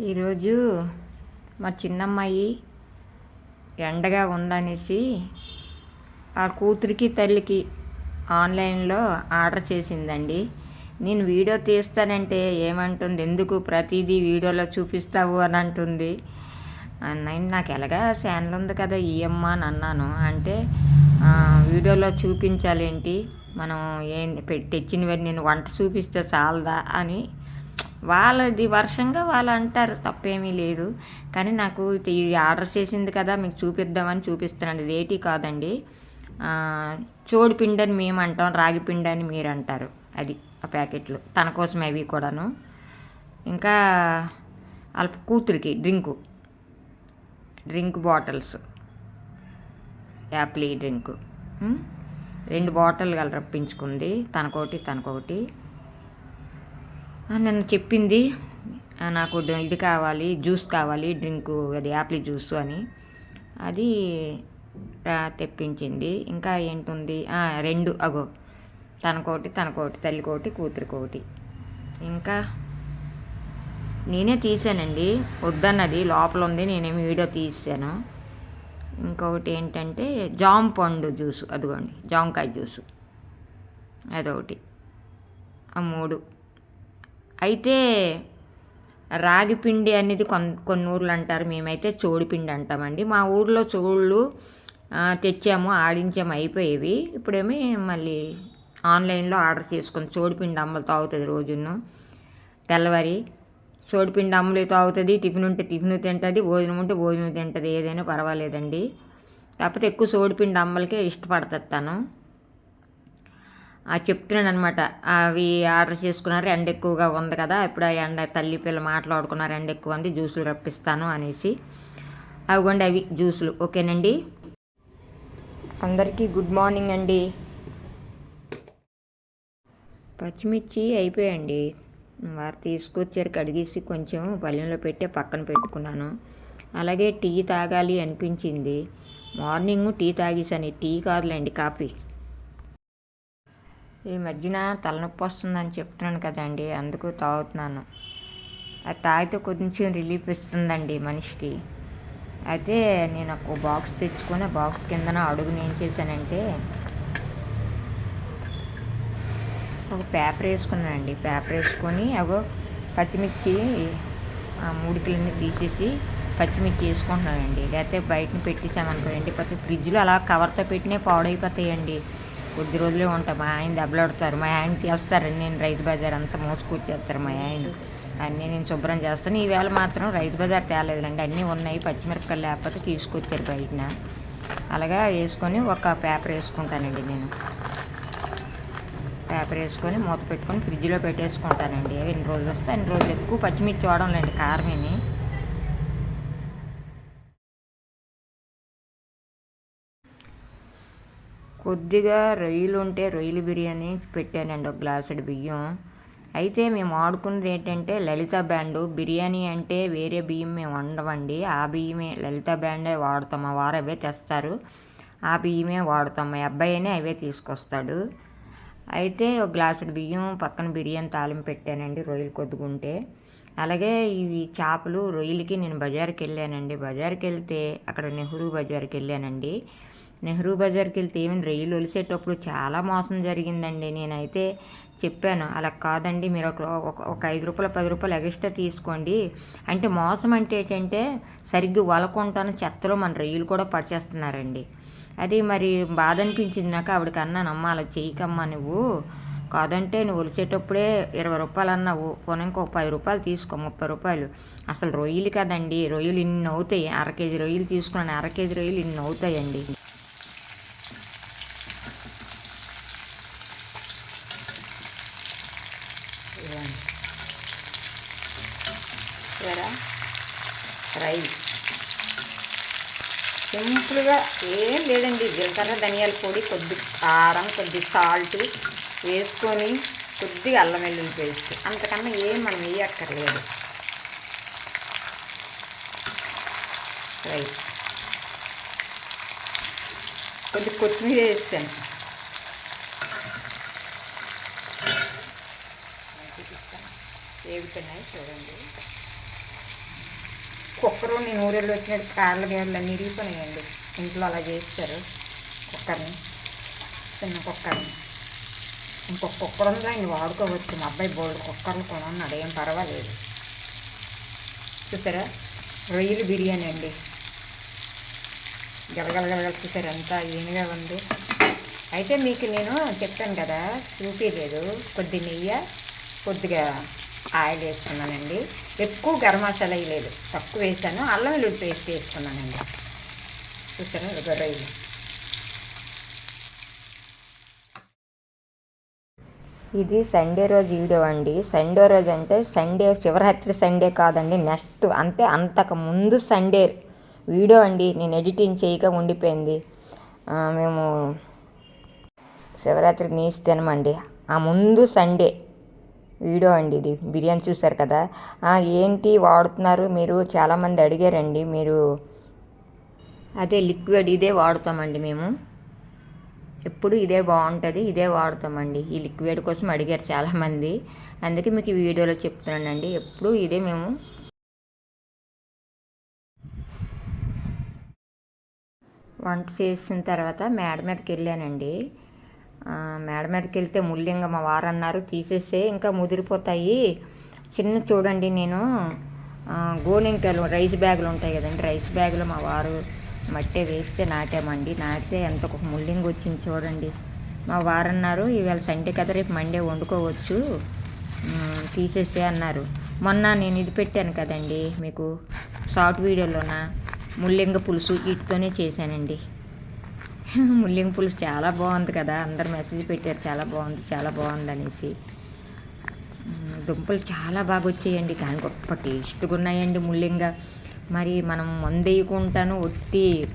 ఈరోజు మా చిన్నమ్మాయి ఎండగా ఉందనేసి ఆ కూతురికి తల్లికి ఆన్లైన్లో ఆర్డర్ చేసిందండి. నేను వీడియో తీస్తానంటే ఏమంటుంది? ఎందుకు ప్రతిదీ వీడియోలో చూపిస్తావు అని అంటుంది. నేను నాకు ఎలాగా ఛానల్ ఉంది కదా ఇయమ్మ అని అన్నాను. అంటే వీడియోలో చూపించాలేంటి? మనం ఏం పె- తెచ్చినవి నేను వంట చూపిస్తే చాలదా అని వాళ్ళది వర్షంగా వాళ్ళు అంటారు తప్పేమీ లేదు. కానీ నాకు ఇది ఆర్డర్ చేసింది కదా మీకు చూపిద్దామని చూపిస్తున్నాను. ఇది కాదండి. చోడు పిండి అని మేము అంటాం రాగి పిండి అని మీరు అంటారు. అది ఆ ప్యాకెట్లు. తన కోసం అవి కూడాను. ఇంకా వాళ్ళ కూతురికి drink. Drink bottles. Appy drink. రెండు బాటిల్ గల రప్పించుకుంది. తనకొకటి తనకొకటి నన్ను చెప్పింది నాకు ఇది కావాలి జ్యూస్ కావాలి డ్రింకు అది యాపిల్ జ్యూస్ అని. అది తెప్పించింది. ఇంకా ఏంటుంది? రెండు అగో. తనకోటి తనకోటి తల్లికోటి కూతురికోటి. ఇంకా నేనే తీసానండి. వద్దన్నది లోపల ఉంది నేనేమి వీడియో తీసాను. ఇంకొకటి ఏంటంటే జామ పండు జ్యూస్ అదిగోండి జామకాయ జ్యూస్. అదొకటి. ఆ మూడు. అయితే రాగిపిండి అనేది కొన్ కొన్ని ఊర్లు అంటారు. మేమైతే చోడిపిండి అంటామండి. మా ఊర్లో చోళ్ళు తెచ్చాము ఆడించాము అయిపోయేవి. ఇప్పుడేమి మళ్ళీ ఆన్లైన్లో ఆర్డర్ చేసుకుని చోడిపిండి అమ్మలు తాగుతుంది రోజును తెల్లవారి సోడిపిండి అమ్మలు తాగుతుంది. టిఫిన్ ఉంటే టిఫిన్ తింటుంది భోజనం ఉంటే భోజనం తింటుంది. ఏదైనా పర్వాలేదండి. కాకపోతే ఎక్కువ సోడిపిండి అమ్మలకే ఇష్టపడతాను తను ఆ చెప్తున్నాను అనమాట అవి ఆర్డర్ చేసుకున్నారు ఎండ ఎక్కువగా ఉంది కదా ఇప్పుడు ఆ ఎండ తల్లి పిల్ల మాట్లాడుకున్నారు ఎండ ఎక్కువ ఉంది జ్యూసులు రప్పిస్తాను అనేసి. అవిగోండి అవి జ్యూసులు ఓకేనండి? అందరికీ గుడ్ మార్నింగ్ అండి. పచ్చిమిర్చి అయిపోయండి. వారు తీసుకొచ్చారు కడిగేసి కొంచెం పళ్ళెంలో పెట్టి పక్కన పెట్టుకున్నాను. అలాగే టీ తాగాలి అనిపించింది. మార్నింగ్ టీ తాగేసాను టీ కాదులేండి కాఫీ. ఈ మధ్యన తలనొప్పి వస్తుందని చెప్తున్నాను కదండి అందుకు తాగుతున్నాను. అది తాగితే కొంచెం రిలీఫ్ ఇస్తుందండి మనిషికి. అయితే నేను ఒక బాక్స్ తెచ్చుకొని బాక్స్ కిందన అడుగుని ఏం చేశానంటే ఒక పేపర్ వేసుకున్నానండి. పేపర్ వేసుకొని అగో పచ్చిమిర్చి ఆ మూడికలన్నీ తీసేసి పచ్చిమిర్చి వేసుకుంటున్నానండి. లేకపోతే బయటని పెట్టేసామనుకోండి ఎండిపోతే ఫ్రిడ్జ్లో అలా కవర్తో పెట్టినే పాడైపోతాయండి. కొద్ది రోజులే ఉంటాయి మా ఆయన దెబ్బలాడతారు. మా ఆయన చేస్తారండి నేను రైతు బజార్ అంతా మోసుకొచ్చేస్తారు మా ఆయన. అన్నీ నేను శుభ్రం చేస్తాను. ఈవేళ మాత్రం రైతు బజార్ తేలేదండి అన్నీ ఉన్నాయి. పచ్చిమిరపకాయలు లేకపోతే తీసుకొచ్చారు బయటన. అలాగా వేసుకొని ఒక పేపర్ వేసుకుంటానండి నేను. పేపర్ వేసుకొని మూత పెట్టుకొని ఫ్రిడ్జ్లో పెట్టేసుకుంటానండి. ఎన్ని రోజులు వస్తే అన్ని రోజులు ఎక్కువ పచ్చిమిర్చి చూడంలేండి కారమేని కొద్దిగా రొయ్యలు ఉంటే రొయ్యల బిర్యానీ పెట్టానండి ఒక గ్లాసుడు బియ్యం. అయితే మేము వాడుకున్నది ఏంటంటే లలిత బ్యాండు. బిర్యానీ అంటే వేరే బియ్యం మేము వండమండి. ఆ బియ్యమే లలిత బ్యాండే వాడతాం మా వారు అవే తెస్తారు. ఆ బియ్యమే వాడతాం మా అబ్బాయినే అవే తీసుకొస్తాడు. అయితే ఒక గ్లాసుడు బియ్యం పక్కన బిర్యానీ తాలింపు పెట్టానండి రొయ్యలు కొద్దుకుంటే. అలాగే ఇవి చేపలు రొయ్యలకి నేను బజార్కి వెళ్ళానండి బజార్కి వెళ్తే అక్కడ నెహ్రూ బజార్కి వెళ్ళానండి నెహ్రూ బజార్కి వెళ్తే ఏమైనా రొయ్యలు ఒలిసేటప్పుడు చాలా మోసం జరిగిందండి. నేనైతే చెప్పాను అలా కాదండి మీరు ఒక ఒక- ఒక ఐదు రూపాయలు పది రూపాయలు ఎక్స్ట్రా తీసుకోండి. అంటే మోసం అంటే ఏంటంటే సరిగ్గా వలకుంటాను చెత్తలో మన రొయ్యలు కూడా పడిచేస్తున్నారండి అది మరి బాధ అనిపించింది నాకు ఆవిడకి అన్నాను అమ్మ అలా చేయకమ్మా నువ్వు. కాదంటే నువ్వు ఒలిచేటప్పుడే ఇరవై రూపాయలు అన్నావు. పోనీ ఇంకొక పది రూపాయలు తీసుకో ముప్పై రూపాయలు. అసలు రొయ్యలు కదండి రొయ్యలు ఇన్ని అవుతాయి. అర కేజీ రొయ్యలు తీసుకున్నాను అర కేజీ రొయ్యలు ఇన్ని అవుతాయండి. ఫ్రై సింపుల్గా ఏం లేదండి. జీలకర్ర ధనియాల పొడి కొద్ది కారం కొద్ది సాల్ట్ వేసుకొని కొద్దిగా అల్లం వెల్లుల్లి పేస్ట్. అంతకన్నా ఏం మనం వేయక్కర్లేదు. ఫ్రై కొద్ది కొత్తిమీర వేస్తాను వేగుతున్నాయి చూడండి. కుక్కరు నేను ఊరెళ్ళి వచ్చినట్టు కాళ్ళ గేర్లు అన్నీ ఇంట్లో అలా చేస్తారు. కుక్కర్ని చిన్న కుక్కర్ని. ఇంకొక కుక్కర్ ఉందా ఆయన వాడుకోవచ్చు. మా అబ్బాయి బోల్డ్ కుక్కర్లు కొనున్నాడు. ఏం పర్వాలేదు. చూసారా? రొయ్యలు బిర్యానీ అండి. గలగలగలగల చూసారు ఎంత ఏమిగా ఉంది. అయితే మీకు నేను చెప్పాను కదా చూపించలేదు కొద్ది నెయ్యి కొద్దిగా ఆయిల్ వేసుకున్నానండి. ఎక్కువ గరం మసాలా వేయలేదు తక్కువ వేసాను. అల్లం వెల్లుల్లి పేస్ట్ వేసుకున్నానండి. చూసారా? ఇదిగో ఇది సండే రోజు వీడియో అండి. సండే రోజు అంటే సండే శివరాత్రి సండే కాదండి. నెక్స్ట్ అంతే. అంతకు ముందు సండే వీడియో అండి. నేను ఎడిటింగ్ చేయక ఉండిపోయింది. మేము శివరాత్రి నీసి తినమండి ఆ ముందు సండే వీడియో అండి ఇది. బిర్యానీ చూసారు కదా. ఏంటి వాడుతున్నారు? మీరు చాలామంది అడిగారండి. మీరు అదే లిక్విడ్ ఇదే వాడుతామండి మేము. ఎప్పుడు ఇదే బాగుంటుంది ఇదే వాడతామండి. ఈ లిక్విడ్ కోసం అడిగారు చాలామంది. అందుకే మీకు ఈ వీడియోలో చెప్తున్నానండి. ఎప్పుడు ఇదే మేము వంట చేసిన తర్వాత మేడ మీదకి వెళ్ళానండి. మేడ మీదకి వెళ్తే ముల్లింగా మా వారు అన్నారు తీసేస్తే ఇంకా ముదిరిపోతాయి. చిన్న చూడండి నేను. గోలింకలు రైస్ బ్యాగులు ఉంటాయి కదండి. రైస్ బ్యాగులు మా వారు మట్టే వేస్తే నాటామండి. నాటితే ఎంత ఒక ముల్లింగ్ వచ్చింది చూడండి. మా వారు అన్నారు ఇవాళ సండే కదా రేపు మండే వండుకోవచ్చు. తీసేసే అన్నారు. మొన్న నేను ఇది పెట్టాను కదండి మీకు షార్ట్ వీడియోలోన? ముల్లింగ పులుసు వీటితోనే చేశానండి. ముల్లింగ పులుసు చాలా బాగుంది కదా. అందరు మెసేజ్ పెట్టారు చాలా బాగుంది చాలా బాగుంది అనేసి. దుంపలు చాలా బాగా వచ్చాయండి. కానీ గొప్ప టేస్ట్గా ఉన్నాయండి ముల్లింగా. మరి మనం మందేయకుండాను ఒత్తి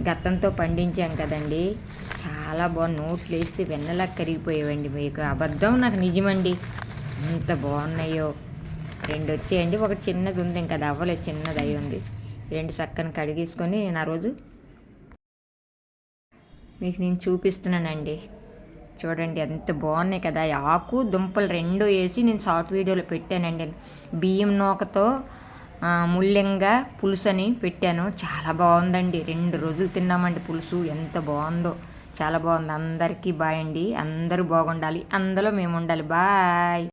గతంతో గత్తంతో పండించాం కదండి. చాలా బాగుంది. నోట్లు వేస్తే వెన్నలా కరిగిపోయేవండి మీకు. అబద్ధం నాకు నిజమండి. ఎంత బాగున్నాయో. రెండు వచ్చాయండి. ఒక చిన్నది ఉంది. ఇంకా అది అవ్వలేదు. చిన్నది అయి ఉంది. రెండు చక్కని కడిగేసుకొని నేను ఆ రోజు మీకు నేను చూపిస్తున్నానండి. చూడండి ఎంత బాగున్నాయి కదా. ఆకు దుంపలు రెండు వేసి నేను షార్ట్ వీడియోలో పెట్టానండి. బియ్యం నూకతో ఆ, పులుసు అని పెట్టాను. చాలా బాగుందండి. రెండు రోజులు తిన్నామండి పులుసు. ఎంత బాగుందో. చాలా బాగుంది. అందరికీ బాయ్ అండి. అందరూ బాగుండాలి. అందులో మేము ఉండాలి. బాయ్.